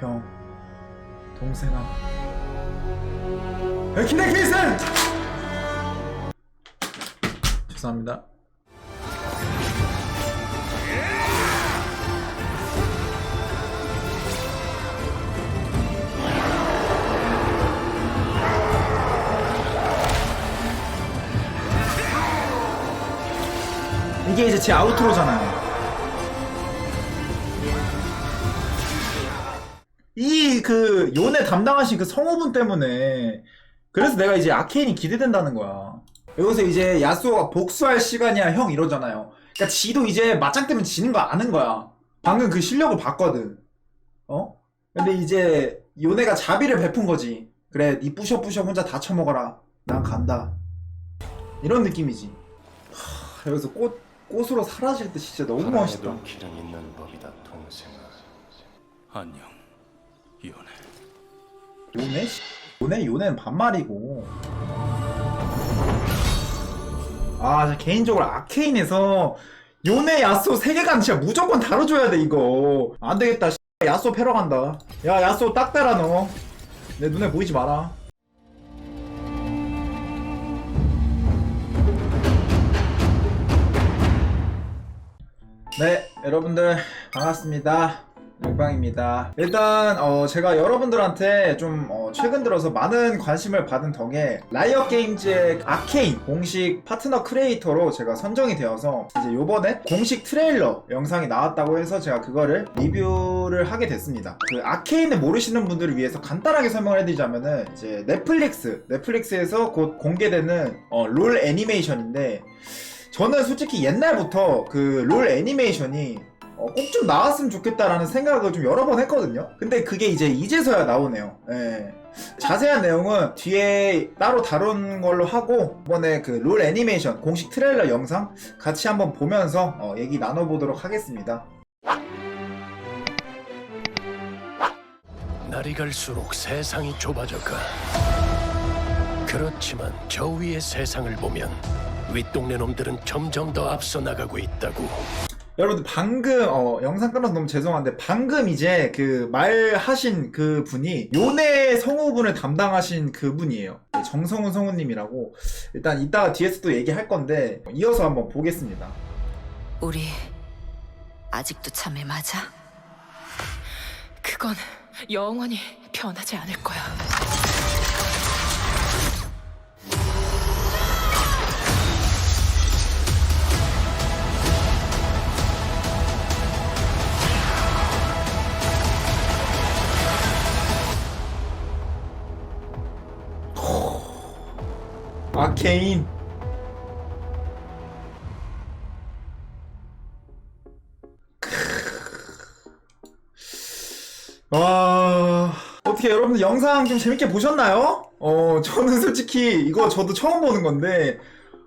형, 동생아. 에키네 케이슨! 죄송합니다. 이게 이제 제 아우트로잖아요. 이 그 요네 담당하신 그 성우분 때문에 그래서 내가 이제 아케인이 기대된다는 거야. 여기서 이제 야스오가 복수할 시간이야 형 이러잖아요. 그러니까 지도 이제 맞짱 뜨면 지는 거 아는 거야. 방금 그 실력을 봤거든. 어? 근데 이제 요네가 자비를 베푼 거지. 그래, 니 뿌셔뿌셔 혼자 다 처먹어라. 난 간다. 이런 느낌이지. 하, 여기서 꽃 꽃으로 사라질 때 진짜 너무 멋있다. 사랑에도 길은 있는 법이다 동생아 안녕, 이혼해. 요네? 씨. 요네? 요네는 반말이고. 아, 저 개인적으로 아케인에서 요네 야쏘 세계관 진짜 무조건 다뤄줘야 돼, 이거. 안 되겠다, 씨. 야쏘 패러 간다. 야, 야쏘 딱 대라, 너. 내 눈에 보이지 마라. 네, 여러분들 반갑습니다. 물방입니다. 일단 어, 제가 여러분들한테 좀 어, 최근 들어서 많은 관심을 받은 덕에 라이엇 게임즈의 아케인 공식 파트너 크리에이터로 제가 선정이 되어서 이제 요번에 공식 트레일러 영상이 나왔다고 해서 제가 그거를 리뷰를 하게 됐습니다. 그 아케인을 모르시는 분들을 위해서 간단하게 설명을 해드리자면은 이제 넷플릭스 넷플릭스에서 곧 공개되는 어, 롤 애니메이션인데 저는 솔직히 옛날부터 그 롤 애니메이션이 어, 꼭 좀 나왔으면 좋겠다라는 생각을 좀 여러 번 했거든요. 근데 그게 이제 이제서야 나오네요. 예. 자세한 내용은 뒤에 따로 다룬 걸로 하고 이번에 그 롤 애니메이션 공식 트레일러 영상 같이 한번 보면서 어, 얘기 나눠보도록 하겠습니다. 날이 갈수록 세상이 좁아져가 그렇지만 저 위의 세상을 보면 윗동네 놈들은 점점 더 앞서 나가고 있다고 여러분들 방금 어, 영상 끊어서 너무 죄송한데 방금 이제 그 말하신 그 분이 요네 성우분을 담당하신 그 분이에요. 정성훈 성우님이라고 일단 이따가 뒤에서 또 얘기할 건데 이어서 한번 보겠습니다. 우리 아직도 참에 맞아? 그건 영원히 변하지 않을 거야. 아케인 와 어떻게 여러분들 영상 좀 재밌게 보셨나요? 어 저는 솔직히 이거 저도 처음 보는 건데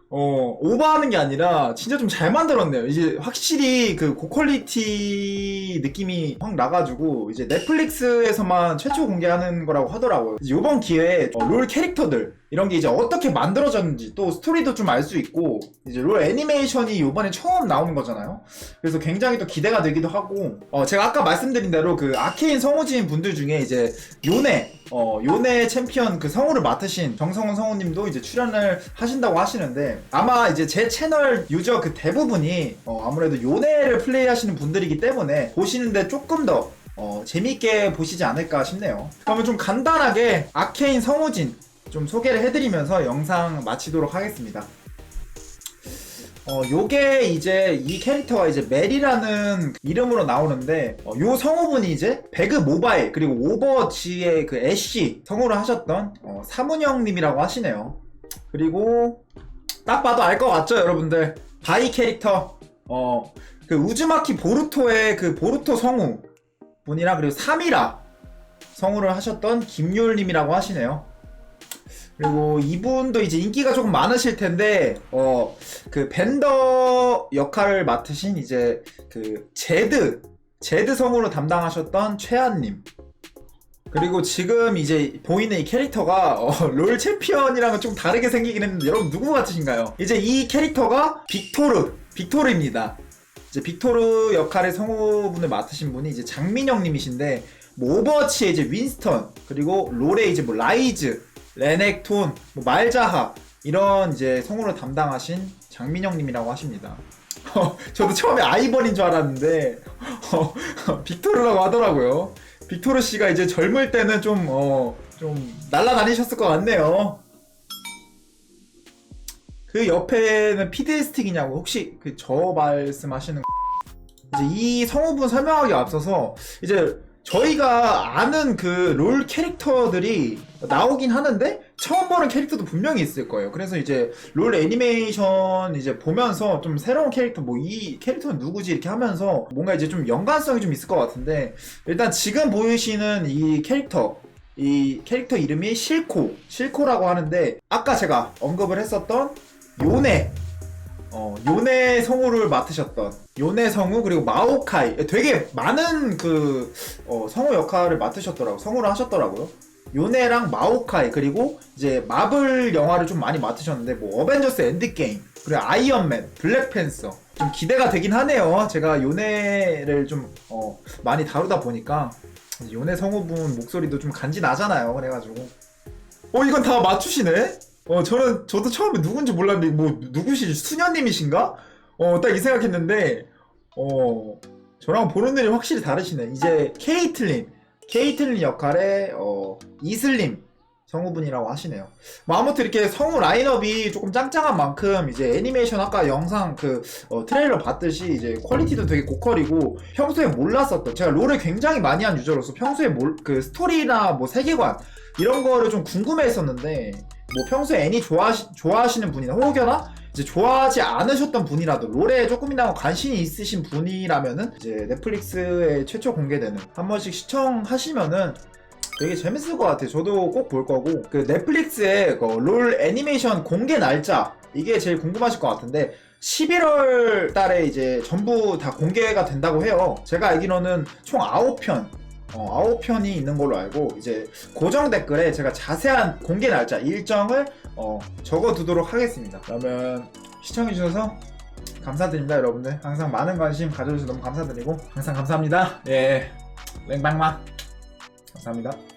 어 오버하는 게 아니라 진짜 좀 잘 만들었네요. 이제 확실히 그 고퀄리티 느낌이 확 나가지고 이제 넷플릭스에서만 최초 공개하는 거라고 하더라고요. 이번 기회에 어, 롤 캐릭터들 이런 게 이제 어떻게 만들어졌는지 또 스토리도 좀 알 수 있고 이제 롤 애니메이션이 이번에 처음 나오는 거잖아요. 그래서 굉장히 또 기대가 되기도 하고 어 제가 아까 말씀드린 대로 그 아케인 성우진 분들 중에 이제 요네 어 요네 챔피언 그 성우를 맡으신 정성훈 성우님도 이제 출연을 하신다고 하시는데 아마 이제 제 채널 유저 그 대부분이 어 아무래도 요네를 플레이하시는 분들이기 때문에 보시는데 조금 더 어, 재밌게 보시지 않을까 싶네요. 그러면 좀 간단하게 아케인 성우진 좀 소개를 해드리면서 영상 마치도록 하겠습니다. 어, 요게 이제 이 캐릭터가 이제 멜이라는 이름으로 나오는데 어, 요 성우분이 이제 배그 모바일 그리고 오버워치의 그 애쉬 성우를 하셨던 어, 사문영님이라고 하시네요. 그리고 딱 봐도 알 것 같죠, 여러분들? 바이 캐릭터 어 그 우즈마키 보루토의 그 보루토 성우 분이랑 그리고 사미라 성우를 하셨던 김율님이라고 하시네요. 그리고 이분도 이제 인기가 조금 많으실 텐데 어 그 벤더 역할을 맡으신 이제 그 제드 제드 성우로 담당하셨던 최한님 그리고 지금 이제 보이는 이 캐릭터가 어, 롤 챔피언이랑은 좀 다르게 생기긴 했는데 여러분 누구 같으신가요? 이제 이 캐릭터가 빅토르 빅토르입니다. 이제 빅토르 역할의 성우분을 맡으신 분이 이제 장민영님이신데 뭐 오버워치의 이제 윈스턴 그리고 롤의 이제 뭐 라이즈, 레넥톤, 뭐 말자하 이런 이제 성우를 담당하신 장민영님이라고 하십니다. 저도 처음에 아이번인 줄 알았는데 어, 빅토르라고 하더라고요. 빅토르 씨가 이제 젊을 때는 좀 어, 좀 날라다니셨을 것 같네요. 그 옆에는 피드 스틱이냐고 혹시 그 저 말씀하시는 이제 이 성우분 설명하기 앞서서 이제 저희가 아는 그 롤 캐릭터들이 나오긴 하는데 처음 보는 캐릭터도 분명히 있을 거예요. 그래서 이제 롤 애니메이션 이제 보면서 좀 새로운 캐릭터 뭐 이 캐릭터는 누구지 이렇게 하면서 뭔가 이제 좀 연관성이 좀 있을 것 같은데 일단 지금 보이시는 이 캐릭터 이 캐릭터 이름이 실코 실코라고 하는데 아까 제가 언급을 했었던 요네 어, 요네 성우를 맡으셨던 요네 성우 그리고 마오카이 되게 많은 그 어, 성우 역할을 맡으셨더라고 성우를 하셨더라고요. 요네랑 마오카이 그리고 이제 마블 영화를 좀 많이 맡으셨는데 뭐 어벤져스 엔드게임 그리고 아이언맨 블랙팬서 좀 기대가 되긴 하네요. 제가 요네를 좀 어, 많이 다루다 보니까 요네 성우분 목소리도 좀 간지 나잖아요. 그래가지고 어 이건 다 맞추시네. 어 저는 저도 처음에 누군지 몰랐는데 뭐 누구시지 수녀님이신가? 어 딱 이 생각했는데 어 저랑 보는 눈이 확실히 다르시네. 이제 케이틀린 케이틀린 역할의 어 이슬림 성우분이라고 하시네요. 뭐 아무튼 이렇게 성우 라인업이 조금 짱짱한 만큼 이제 애니메이션 아까 영상 그 어, 트레일러 봤듯이 이제 퀄리티도 되게 고퀄이고 평소에 몰랐었던 제가 롤을 굉장히 많이 한 유저로서 평소에 몰, 그 스토리나 뭐 세계관 이런 거를 좀 궁금해했었는데 뭐 평소에 애니 좋아하시, 좋아하시는 분이나 혹여나 이제 좋아하지 않으셨던 분이라도 롤에 조금이나마 관심이 있으신 분이라면은 이제 넷플릭스에 최초 공개되는 한 번씩 시청하시면은 되게 재밌을 것 같아요. 저도 꼭 볼 거고 그 넷플릭스의 그 롤 애니메이션 공개 날짜 이게 제일 궁금하실 것 같은데 11월 달에 이제 전부 다 공개가 된다고 해요. 제가 알기로는 총 9편 어, 9편이 있는 걸로 알고 이제 고정 댓글에 제가 자세한 공개 날짜 일정을 어, 적어두도록 하겠습니다. 그러면 시청해주셔서 감사드립니다, 여러분들. 항상 많은 관심 가져주셔서 너무 감사드리고 항상 감사합니다. 예, 랭방마 감사합니다.